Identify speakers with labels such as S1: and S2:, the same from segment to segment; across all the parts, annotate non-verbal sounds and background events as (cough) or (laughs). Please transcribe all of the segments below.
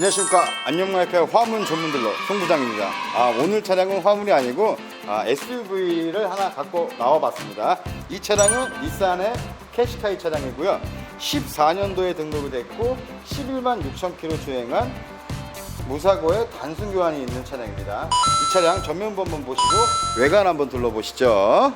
S1: 안녕하십니까. 안녕마이크의 화물 전문딜러 송부장입니다. 아, 오늘 차량은 화물이 아니고 아, SUV를 하나 갖고 나와봤습니다. 이 차량은 닛산의 캐시카이 차량이고요. 14년도에 등록이 됐고 11만 6천 킬로 주행한 무사고에 단순 교환이 있는 차량입니다. 이 차량 전면부 한번 보시고 외관 한번 둘러보시죠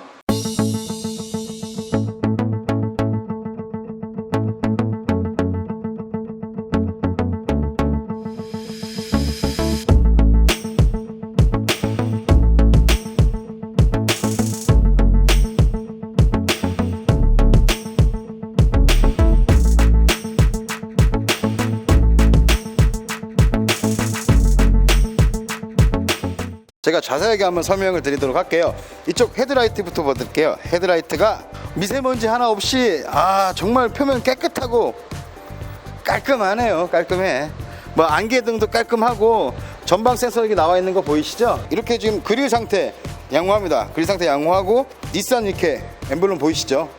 S1: 제가 자세하게 한번 설명을 드리도록 할게요. 이쪽 헤드라이트부터 보드릴게요. 헤드라이트가 미세먼지 하나 없이 아 정말 표면 깨끗하고 깔끔하네요. 깔끔해. 뭐 안개등도 깔끔하고 전방 센서기 나와 있는 거 보이시죠? 이렇게 지금 그릴 상태 양호합니다. 그릴 상태 양호하고 닛산 이렇게 엠블럼 보이시죠?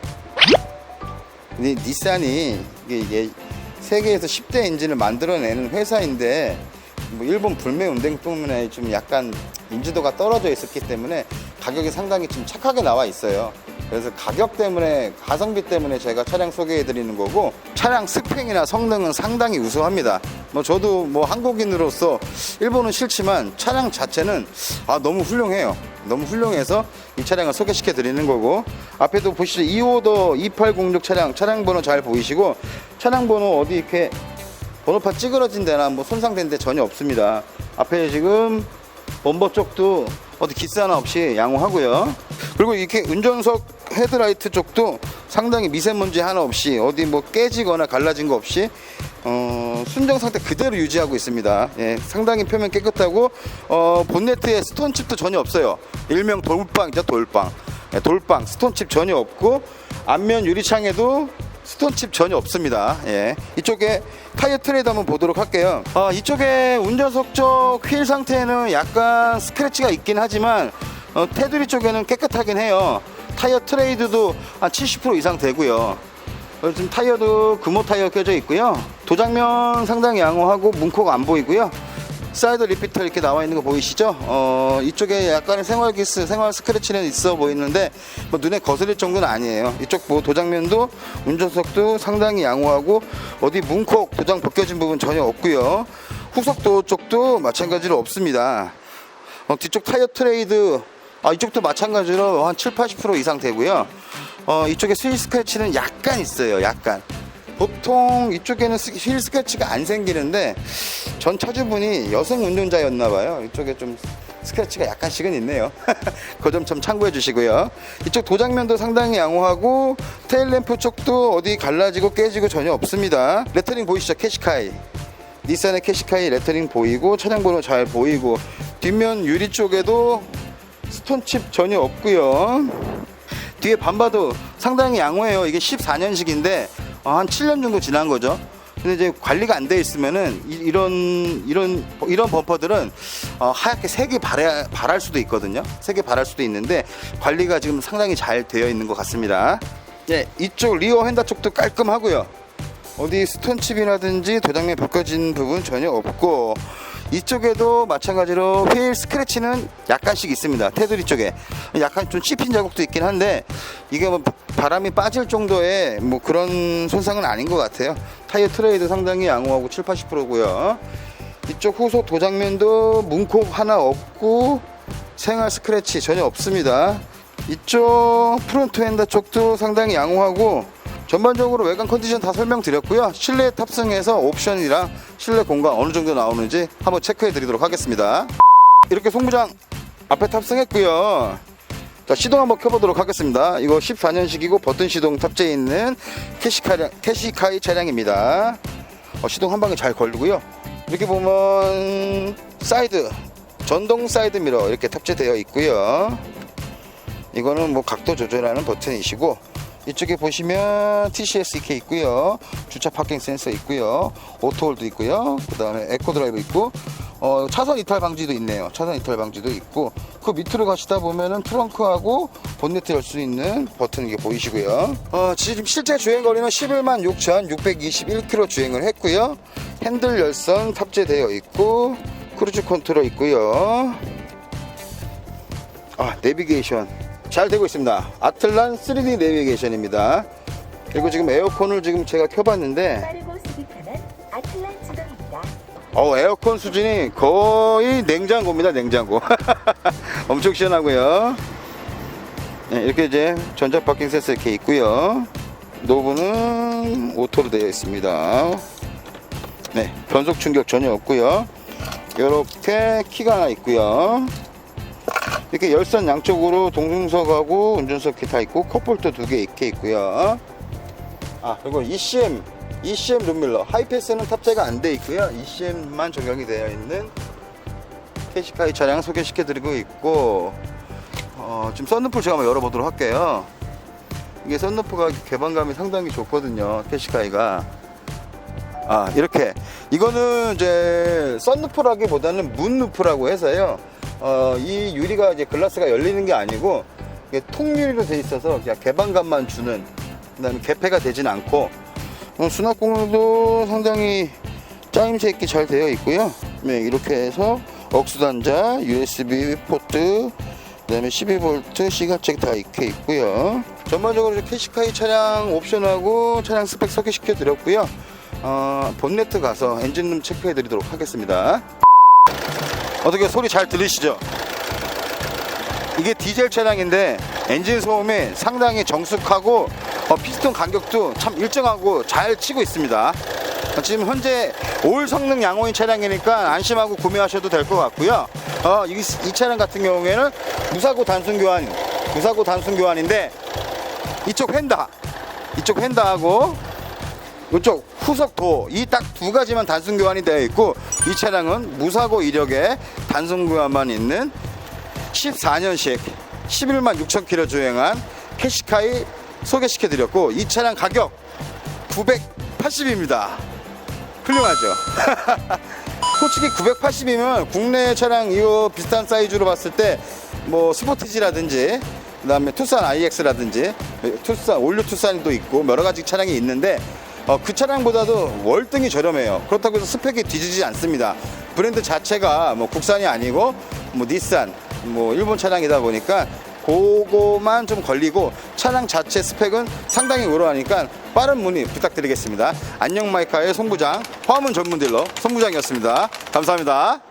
S1: 이 닛산이 이게 세계에서 10대 엔진을 만들어내는 회사인데 뭐 일본 불매 운동 때문에 좀 약간 인지도가 떨어져 있었기 때문에 가격이 상당히 좀 착하게 나와 있어요. 그래서 가격 때문에 가성비 때문에 제가 차량 소개해 드리는 거고 차량 스펙이나 성능은 상당히 우수합니다. 뭐 저도 뭐 한국인으로서 일본은 싫지만 차량 자체는 아 너무 훌륭해요. 너무 훌륭해서 이 차량을 소개시켜 드리는 거고 앞에도 보시죠 2호도 2806 차량 차량 번호 잘 보이시고 차량 번호 어디 이렇게 번호판 찌그러진 데나 뭐 손상된 데 전혀 없습니다. 앞에 지금 범버 쪽도 어디 기스 하나 없이 양호하고요. 그리고 이렇게 운전석 헤드라이트 쪽도 상당히 미세먼지 하나 없이 어디 뭐 깨지거나 갈라진 거 없이 어, 순정 상태 그대로 유지하고 있습니다. 예, 상당히 표면 깨끗하고 어, 본네트에 스톤칩도 전혀 없어요. 일명 돌빵이죠, 돌빵. 예, 돌빵, 스톤칩 전혀 없고 앞면 유리창에도 스톤칩 전혀 없습니다. 예. 이쪽에 타이어 트레이드 한번 보도록 할게요. 아, 이쪽에 운전석 쪽 휠 상태에는 약간 스크래치가 있긴 하지만 어, 테두리 쪽에는 깨끗하긴 해요. 타이어 트레이드도 한 70% 이상 되고요. 어, 지금 타이어도 금호 타이어 껴져 있고요. 도장면 상당히 양호하고 문콕 안 보이고요. 사이드 리피터 이렇게 나와 있는 거 보이시죠? 어, 이쪽에 약간의 생활 기스, 생활 스크래치는 있어 보이는데 뭐 눈에 거슬릴 정도는 아니에요. 이쪽 뭐 도장면도 운전석도 상당히 양호하고 어디 문콕 도장 벗겨진 부분 전혀 없고요. 후속도 쪽도 마찬가지로 없습니다. 어, 뒤쪽 타이어 트레이드 아, 이쪽도 마찬가지로 한 7, 80% 이상 되고요. 어, 이쪽에 스윙 스크래치는 약간 있어요. 약간. 보통 이쪽에는 스- 휠 스크래치가 안 생기는데 전 차주분이 여성 운전자였나 봐요. 이쪽에 좀 스크래치가 약간씩은 있네요. (laughs) 그 점 좀 참고해 주시고요. 이쪽 도장면도 상당히 양호하고 테일램프 쪽도 어디 갈라지고 깨지고 전혀 없습니다. 레터링 보이시죠? 캐시카이. 닛산의 캐시카이 레터링 보이고 차량 번호 잘 보이고 뒷면 유리 쪽에도 스톤칩 전혀 없고요. 뒤에 반바도 상당히 양호해요. 이게 14년식인데 한 7년 정도 지난 거죠. 근데 이제 관리가 안 돼 있으면은 이- 이런 이런 이런 범퍼들은 어, 하얗게 색이 발해, 발할 수도 있거든요. 색이 발할 수도 있는데 관리가 지금 상당히 잘 되어 있는 것 같습니다. 예, 이쪽 리어 핸다 쪽도 깔끔하고요. 어디 스톤칩이라든지 도장면 벗겨진 부분 전혀 없고 이쪽에도 마찬가지로 휠 스크래치는 약간씩 있습니다. 테두리 쪽에. 약간 좀 씹힌 자국도 있긴 한데 이게 뭐 바람이 빠질 정도의 뭐 그런 손상은 아닌 것 같아요. 타이어 트레이도 상당히 양호하고 7, 80%고요. 이쪽 후속 도장면도 문콕 하나 없고 생활 스크래치 전혀 없습니다. 이쪽 프론트 핸더 쪽도 상당히 양호하고 전반적으로 외관 컨디션 다 설명드렸고요. 실내 탑승해서 옵션이랑 실내 공간 어느 정도 나오는지 한번 체크해 드리도록 하겠습니다. 이렇게 송부장 앞에 탑승했고요. 자, 시동 한번 켜보도록 하겠습니다. 이거 14년식이고 버튼 시동 탑재해 있는 캐시카이, 캐시카이 차량입니다. 어, 시동 한 방에 잘 걸리고요. 이렇게 보면 사이드 전동 사이드 미러 이렇게 탑재되어 있고요. 이거는 뭐 각도 조절하는 버튼이시고 이쪽에 보시면 TCS 이렇게 있고요. 주차 파킹 센서 있고요. 오토홀도 있고요. 그 다음에 에코 드라이브 있고 어, 차선 이탈 방지도 있네요. 차선 이탈 방지도 있고 그 밑으로 가시다 보면은 트렁크하고 본네트 열 수 있는 버튼 이게 보이시고요. 어, 지금 실제 주행 거리는 11만 6,621km 주행을 했고요. 핸들 열선 탑재되어 있고 크루즈 컨트롤 있고요. 아 내비게이션 잘 되고 있습니다. 아틀란 3D 내비게이션입니다. 그리고 지금 에어컨을 지금 제가 켜봤는데
S2: 빠르고 수기 편한 아틀란 지도입니다.
S1: 어 에어컨 수준이 거의 냉장고입니다 냉장고 (laughs) 엄청 시원하고요 네, 이렇게 이제 전자 파킹 센서 이렇게 있고요 노브는 오토로 되어 있습니다 네 변속 충격 전혀 없고요 이렇게 키가 하나 있고요 이렇게 열선 양쪽으로 동승석하고 운전석 키다 있고 컵홀더 두개 이렇게 있고요. 아 그리고 ECM ECM 룸밀러. 하이패스는 탑재가 안 돼 있고요. ECM만 적용이 되어 있는 캐시카이 차량 소개시켜 드리고 있고 어, 지금 썬루프를 제가 한번 열어보도록 할게요. 이게 썬루프가 개방감이 상당히 좋거든요 캐시카이가. 아 이렇게. 이거는 이제 썬루프라기보다는 문루프라고 해서요 어, 이 유리가 이제 글라스가 열리는 게 아니고 이게 통유리로 돼 있어서 그냥 개방감만 주는 그다음에 개폐가 되진 않고 어, 수납 공간도 상당히 짜임새 있게 잘 되어 있고요. 네 이렇게 해서 억수 단자 USB 포트 그다음에 12V 시가책 다 이렇게 있고요. 전반적으로 캐시카이 차량 옵션하고 차량 스펙 소개시켜 드렸고요. 어, 본네트 가서 엔진룸 체크해 드리도록 하겠습니다 어떻게 소리 잘 들리시죠? 이게 디젤 차량인데 엔진 소음이 상당히 정숙하고 어, 피스톤 간격도 참 일정하고 잘 치고 있습니다. 어, 지금 현재 올 성능 양호인 차량이니까 안심하고 구매하셔도 될 것 같고요. 어, 이, 이 차량 같은 경우에는 무사고 단순 교환, 무사고 단순 교환인데 이쪽 휀다, 이쪽 휀다하고 이쪽 후석 도이딱 두 가지만 단순 교환이 되어 있고 이 차량은 무사고 이력에 단순 교환만 있는 14년식 11만 6천 킬로 주행한 캐시카이 소개시켜 드렸고 이 차량 가격 980입니다. 훌륭하죠? (laughs) 솔직히 980이면 국내 차량 이거 비슷한 사이즈로 봤을 때 뭐 스포티지라든지 그다음에 투싼 IX라든지 투싼 올류 투싼도 있고 여러 가지 차량이 있는데 어, 그 차량보다도 월등히 저렴해요. 그렇다고 해서 스펙이 뒤지지 않습니다. 브랜드 자체가 뭐 국산이 아니고 뭐 닛산, 뭐 일본 차량이다 보니까 그거만 좀 걸리고 차량 자체 스펙은 상당히 우러하니까 빠른 문의 부탁드리겠습니다. 안녕 마이카의 송부장, 화물 전문 딜러 송부장이었습니다. 감사합니다.